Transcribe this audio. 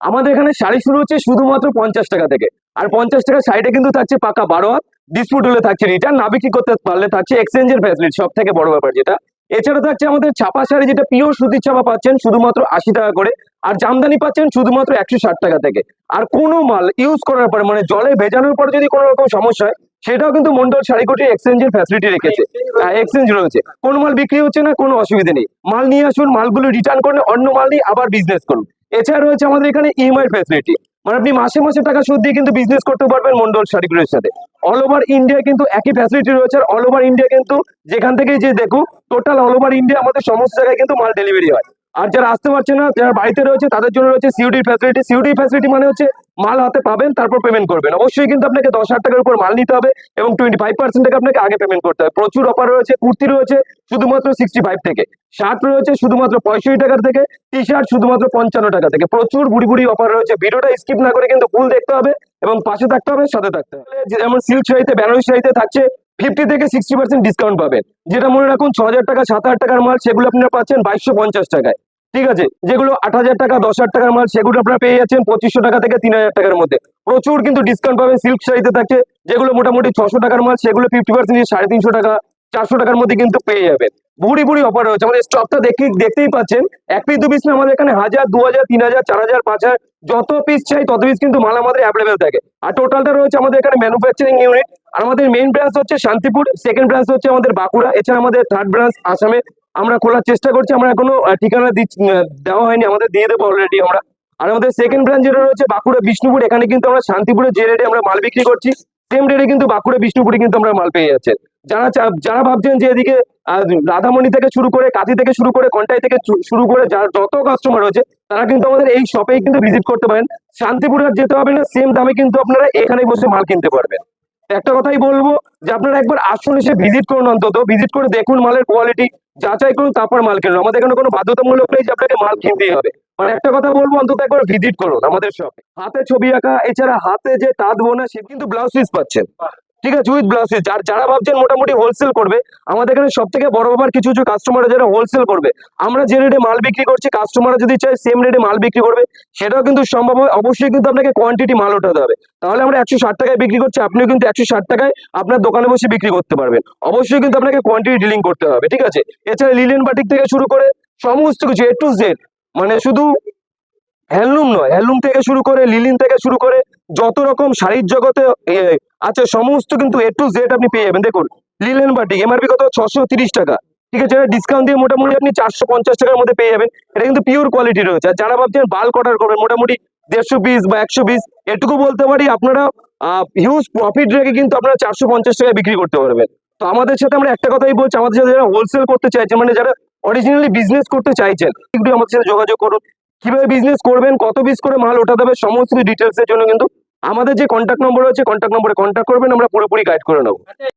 আমাদের এখানে শাড়ি শুরু হচ্ছে শুধুমাত্র পঞ্চাশ টাকা থেকে। আর পঞ্চাশ টাকা শাড়িটা কিন্তু থাকছে পাকা বারো হাত ডিসপুট হলে থাকছে রিটার্ন না বিক্রি করতে পারলে থাকছে এক্সচেঞ্জের ফ্যাসিলিটি সব থেকে বড় ব্যাপার যেটা। এছাড়া থাকছে আমাদের ছাপা শাড়ি যেটা পিওর সুতির ছাপা পাচ্ছেন শুধুমাত্র আশি টাকা করে, আর জামদানি পাচ্ছেন শুধুমাত্র একশো ষাট টাকা থেকে। আর কোনো মাল ইউজ করার পরে মানে জলে ভেজানোর পর যদি কোনো রকম সমস্যা হয়, সেটাও কিন্তু মন্ডল শাড়িকোটি এক্সচেঞ্জের ফ্যাসিলিটি রেখেছে। এক্সচেঞ্জ রয়েছে। কোন মাল বিক্রি হচ্ছে না, কোনো অসুবিধা নেই। মাল নিয়ে আসুন, মালগুলো রিটার্ন করুন, অন্য মাল নিয়ে আবার বিজনেস করুন। এছাড়া রয়েছে আমাদের এখানে ইএমআই ফ্যাসিলিটি মানে আপনি মাসে মাসে টাকা সুদ দিয়ে কিন্তু বিজনেস করতে পারবেন মন্ডল শাড়িগুলোর সাথে। অল ওভার ইন্ডিয়া কিন্তু একই ফ্যাসিলিটি রয়েছে আর অল ওভার ইন্ডিয়া কিন্তু যেখান থেকে যে দেখুক টোটাল অল ওভার ইন্ডিয়া আমাদের সমস্ত জায়গায় কিন্তু মাল ডেলিভারি হয়। আর যারা আসতে পারছে না, যারা বাড়িতে রয়েছে, তাদের জন্য রয়েছে সিউডি ফ্যাসিলিটি সিউডি ফ্যাসিলিটি মানে হচ্ছে মাল হাতে পাবেন, তারপর পেমেন্ট করবেন। অবশ্যই কিন্তু আপনাকে দশ হাজার টাকার উপর মাল নিতে হবে এবং টোয়েন্টি ফাইভ পার্সেন্ট টাকা আপনাকে আগে পেমেন্ট করতে হবে। প্রচুর অফার রয়েছে, কুর্তি রয়েছে শুধুমাত্র সিক্সটি ফাইভ থেকে। শার্ট রয়েছে শুধুমাত্র পঁয়ষট্টি টাকা থেকে টি শার্ট শুধুমাত্র পঞ্চান্ন টাকা থেকে। প্রচুর বুড়ি বুড়ি অফার রয়েছে। ভিডিওটা স্কিপ না করে কিন্তু ফুল দেখতে হবে এবং পাশে থাকতে হবে, সাথে থাকতে হবে। যেমন সিল্ক শাড়িতে, বেনারসি শাড়িতে থাকছে ফিফটি থেকে সিক্সটি পার্সেন্ট ডিসকাউন্ট পাবেন। যেটা মনে রাখুন, ছ হাজার টাকা, সাত হাজার টাকার মাল, সেগুলো আপনারা পাচ্ছেন বাইশশো পঞ্চাশ টাকায়। ঠিক আছে? যেগুলো আট হাজার টাকা, দশ হাজার টাকার মাল, সেগুলো আপনারা পেয়ে যাচ্ছেন পঁচিশশো টাকা থেকে তিন হাজার টাকার মধ্যে। প্রচুর কিন্তু ডিসকাউন্ট পাবেন সিল্ক শাড়িতে থাকছে, যেগুলো মোটামুটি ছশো টাকার মাল, সেগুলো ফিফটি পার্সেন্ট সাড়ে তিনশো টাকা, চারশো টাকার মধ্যে কিন্তু পেয়ে যাবেন। বুড়ি বুড়ি অফার রয়েছে। আমাদের স্টকটা দেখে, দেখতেই পাচ্ছেন, এক পিস দু পিস না, আমাদের এখানে হাজার, দু হাজার, তিন হাজার, চার হাজার, পাঁচ হাজার, যত পিস চাই তত পিস কিন্তু মাল আমাদের অ্যাভেলেবেল থাকে। আর টোটালটা রয়েছে আমাদের এখানে ম্যানুফ্যাকচারিং ইউনিট আর আমাদের মেইন ব্রাঞ্চ হচ্ছে শান্তিপুর সেকেন্ড ব্রাঞ্চ হচ্ছে আমাদের বাঁকুড়া, এছাড়া আমাদের থার্ড ব্রাঞ্চ আসামে আমরা খোলার চেষ্টা করছি, আমরা এখনও ঠিকানা দেওয়া হয়নি, আমাদের দিয়ে দেবো অলরেডি আমরা। আর আমাদের সেকেন্ড ব্রাঞ্চ যেটা রয়েছে, বাঁকুড়া, বিষ্ণুপুর, এখানে কিন্তু আমরা শান্তিপুরে যে রেটে আমরা মাল বিক্রি করছি সেম রেটে কিন্তু বাঁকুড়া, বিষ্ণুপুরে কিন্তু আমরা মাল পেয়ে যাচ্ছে। যারা যারা ভাবছেন যে এদিকে রাধামণি থেকে শুরু করে, কাঁথি থেকে শুরু করে, কন্টাই থেকে শুরু করে যার যত কাস্টমার রয়েছে, তারা কিন্তু আমাদের এই শপেই কিন্তু ভিজিট করতে পারেন। শান্তিপুরে যেতে হবে না সেম দামে কিন্তু আপনারা এখানে বসে মাল কিনতে পারবেন। একটা কথাই বলব যে আপনারা একবার আসুন এসে ভিজিট করুন অন্তত ভিজিট করে দেখুন মালের কোয়ালিটি যাচাই করুন, তারপর মাল কিনুন। আমাদের এখানে কোনো বাধ্যতামূলক নেই যে আপনাকে মাল কিনতেই হবে। মানে একটা কথা বলব, অন্তত একবার ভিজিট করুন আমাদের শপে হাতে ছবি আঁকা, এছাড়া হাতে যে তাঁত বোনা, সে কিন্তু ব্লাউজ পিস পাচ্ছেন। ঠিক আছে উইথ ব্লাউজ পিস যার যারা ভাবছেন মোটামুটি হোলসেল করবে, আমাদের এখানে সব থেকে বড় ব্যাপার কিছু কিছু কাস্টমার যারা হোলসেল করবে। আমরা যে রেটে মাল বিক্রি করছি কাস্টমাররা যদি চায় সেম রেটে মাল বিক্রি করবে, সেটাও কিন্তু সম্ভব হয় অবশ্যই কিন্তু আপনাকে কোয়ান্টিটি মাল ওঠাতে হবে। তাহলে আমরা একশো ষাট টাকায় বিক্রি করছি, আপনিও কিন্তু একশো ষাট টাকায় আপনার দোকানে বসে বিক্রি করতে পারবেন। অবশ্যই কিন্তু আপনাকে কোয়ান্টিটি ডিলিং করতে হবে, ঠিক আছে? এছাড়া লিলেন বাটিক থেকে শুরু করে সমস্ত কিছু এ টু জেড মানে শুধু হ্যান্ডলুম নয়, হ্যান্ডলুম থেকে শুরু করে, লিলিন থেকে শুরু করে যত রকম শাড়ির জগতে আছে, সমস্ত কিন্তু এ টু জেড আপনি পেয়ে যাবেন। দেখুন, লিলেন বাটিক এমআরপি কত? ছশো তিরিশ টাকা। ঠিক আছে ডিসকাউন্ট দিয়ে মোটামুটি আপনি চারশো পঞ্চাশ টাকার মধ্যে পেয়ে যাবেন। এটা কিন্তু পিওর কোয়ালিটি রয়েছে। আর যারা ভাবছেন বাল্ক অর্ডার করবেন, মোটামুটি দেড়শো পিস বা একশো পিস এটুকু বলতে পারি আপনারা হিউজ প্রফিট রেখে কিন্তু আপনারা চারশো পঞ্চাশ টাকায় বিক্রি করতে পারবেন। তো আমাদের সাথে আমরা একটা কথাই বলছি, আমাদের সাথে যারা হোলসেল করতে চাইছেন মানে যারা অরিজিনালি বিজনেস করতে চাইছেন, একটু আমাদের সাথে যোগাযোগ করুন। কীভাবে বিজনেস করবেন, কত পিস করে মাল ওঠাতে হবে, সমস্ত ডিটেলস এর জন্য কিন্তু আমাদের যে কন্ট্যাক্ট নম্বর আছে কন্ট্যাক্ট নম্বরে কন্ট্যাক্ট করবেন, আমরা পুরোপুরি গাইড করে নেব।